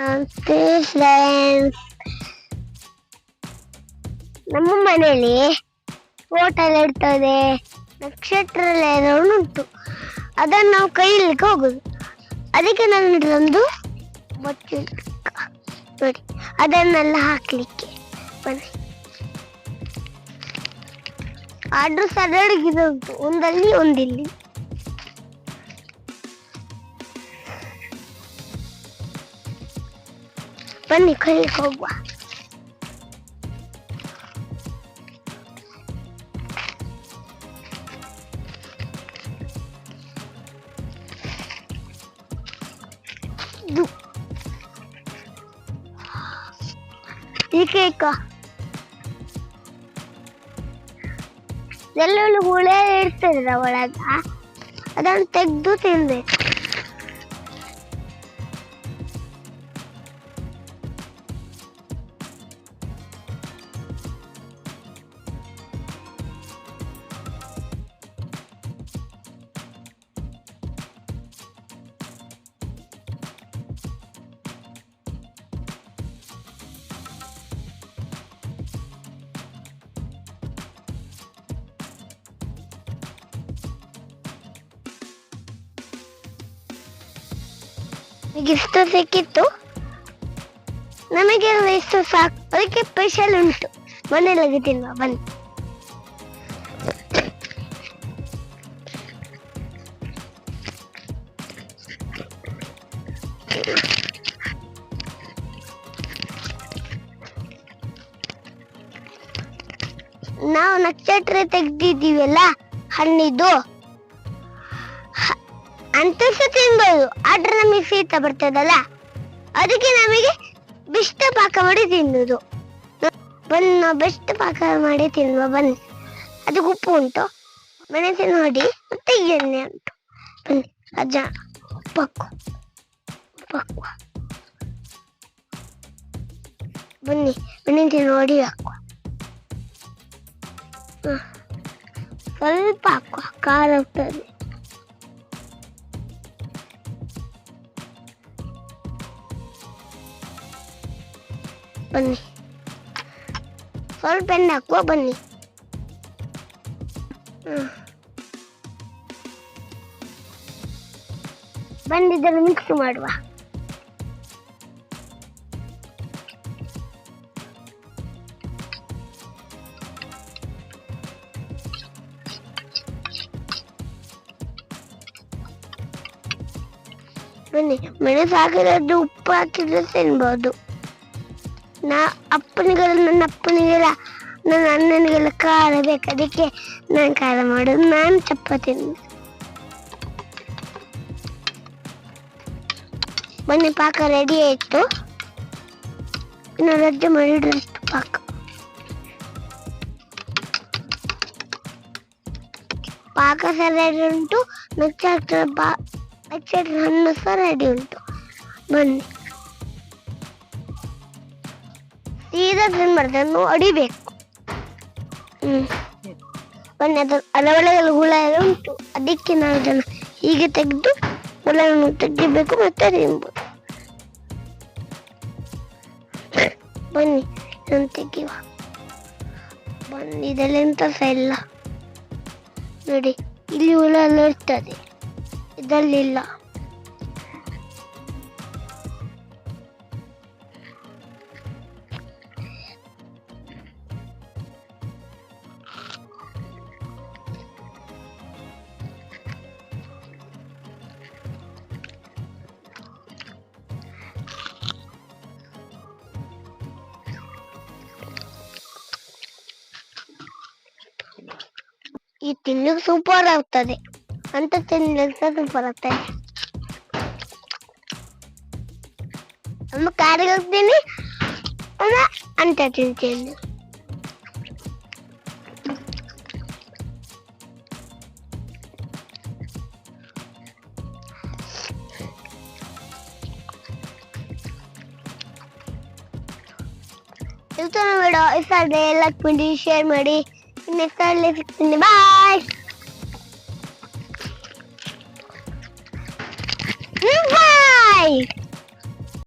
ನಮಸ್ತೆ ಫ್ರೆಂಡ್ಸ್ ನಮ್ಮ ಮನೆಯಲ್ಲಿ ಫೋಟೋ ಎಲ್ಲ ನಕ್ಷತ್ರ ಉಂಟು. ಅದನ್ನು ನಾವು ಕೈಲಿಕ್ಕೆ ಹೋಗುದು. ಅದಕ್ಕೆ ನಾನು ಇದೊಂದು ನೋಡಿ, ಅದನ್ನೆಲ್ಲ ಹಾಕ್ಲಿಕ್ಕೆ. ಬನ್ನಿ. ಆರ್ಡ್ರ್ ಸರಡಿಗಿದೆ ಉಂಟು. ಒಂದಲ್ಲಿ, ಒಂದಿಲ್ಲಿ. ಬನ್ನಿ ಕೈಲಿಕ್ಕೆ ಹೋಗುವ ಇದು ಈ ಕೇಕ ಎಲ್ಲೆಲ್ಲಿ ಹುಳಿ ಇರ್ತದೆ ಒಳಗ ಅದನ್ನು ತೆಗೆದು ತಿನ್ಬೇಕು ಇಷ್ಟು ಸಿಕ್ಕಿತ್ತು. ನಮಗೆ ಇಷ್ಟು ಸಾಕು. ಅದಕ್ಕೆ ಸ್ಪೆಷಲ್ ಉಂಟು. ಮನೇಲಿ ತಿನ್ನುವ, ಬನ್ನಿ. ನಾವು ನಕ್ಷತ್ರ ತೆಗ್ದಿದ್ದೀವಲ್ಲ ಹಣ್ಣಿದ್ದು ಅಂತಸ ತಿನ್ಬೋದು ಆದ್ರೆ ನಮಗೆ ಶೀತ ಬರ್ತದಲ್ಲ? ಅದಕ್ಕೆ ನಮಗೆ ಬೆಸ್ಟ್ ಪಾಕ ಮಾಡಿ ತಿನ್ನುದು. ಬನ್ನ ಬೆಸ್ಟ್ ಪಾಕ ಮಾಡಿ ತಿನ್ನುವ, ಬನ್ನಿ. ಅದಕ್ಕೆ ಉಪ್ಪು ಉಂಟು. ಮೆಣಸಿನ ಹೊಡಿ ಮತ್ತೆ ಎಣ್ಣೆ ಉಂಟು. ಬನ್ನಿ ಅಜ್ಜ ಪಕ್ಕು ಪಕ್ವ ಬನ್ನಿ ಮೆಣಸಿನ ಹೊಡಿ ಹಾಕುವ. ಸ್ವಲ್ಪ ಹಾಕುವ, ಖಾರ ಹೋಗ್ತದೆ ಬನ್ನಿ. ಸ್ವಲ್ಪ ಎಣ್ಣೆ ಹಾಕುವ ಬನ್ನಿ. ಬಂದಿದ್ದನ್ನು ಮಿಕ್ಸ್ ಮಾಡುವ. ಬನ್ನಿ ಮೆಣಸು ಹಾಕಿರೋದು ಉಪ್ಪು ಹಾಕಿದ್ರೆ ತಿನ್ಬೋದು. ನಾ ಅಪ್ಪನಿಗೆಲ್ಲ ನನ್ನ ಅಪ್ಪನಿಗೆಲ್ಲ ನನ್ನ ಅಣ್ಣನಿಗೆಲ್ಲ ಖಾರ ಬೇಕು ಅದಕ್ಕೆ ನಾನು ಖಾರ ಮಾಡೋದು ನಾನು ಚಪಾತಿ ಬನ್ನಿ ಪಾಕ ರೆಡಿ ಆಯ್ತು ಇನ್ನು ರದ್ದು ಮಾಡಿಡ್ರಷ್ಟು ಪಾಕ ಪಾಕ ಸಹ ರೆಡಿ ಉಂಟು ನಕ್ಷತ್ರ ಪಾ ನಕ್ಷತ್ರ ಹಣ್ಣು ಸಹ ರೆಡಿ ಉಂಟು ಬನ್ನಿ ಸೀದಾ ತಿನ್ಬಾರ್ದು ಅದನ್ನು ಅಡಿಬೇಕು. ಅದರ ಒಳಗೆಲ್ಲ ಹುಳ ಎಲ್ಲ ಉಂಟು. ಅದಕ್ಕೆ ನಾವು ಅದನ್ನು ಹೀಗೆ ತೆಗೆದು ಹುಳವನ್ನು ತೆಗಿಬೇಕು ಮತ್ತೆ ತಿನ್ಬೋದು ಬನ್ನಿ, ನಾನು ತೆಗಿಯುವ. ಬನ್ನಿ, ಇದೆಲ್ಲ ಎಂತ ಸಹ ಇಲ್ಲ. ನೋಡಿ, ಇಲ್ಲಿ ಹುಳ ಎಲ್ಲ ಇರ್ತದೆ. ಇದರಲ್ಲಿಲ್ಲ ಈ ತಿನ್ಲಿಕ್ಕೆ ಸೂಪರ್ ಆಗ್ತದೆ ಅಂತ ತಿನ್ಲಿಕ್ಕೆ ಸೂಪರ್ ಆಗ್ತದೆ ನಮ್ಮ ಕಾರಿಗೆ ಹೋಗ್ತೀನಿ ಅಮ್ಮ ಅಂತ ತಿಂತೀನಿ ಇವತ್ತು ವಿಡಿಯೋ ಇಷ್ಟ ಆದರೆ ಲೈಕ್ ಮಾಡಿ ಶೇರ್ ಮಾಡಿ Mr. Livingston, bye bye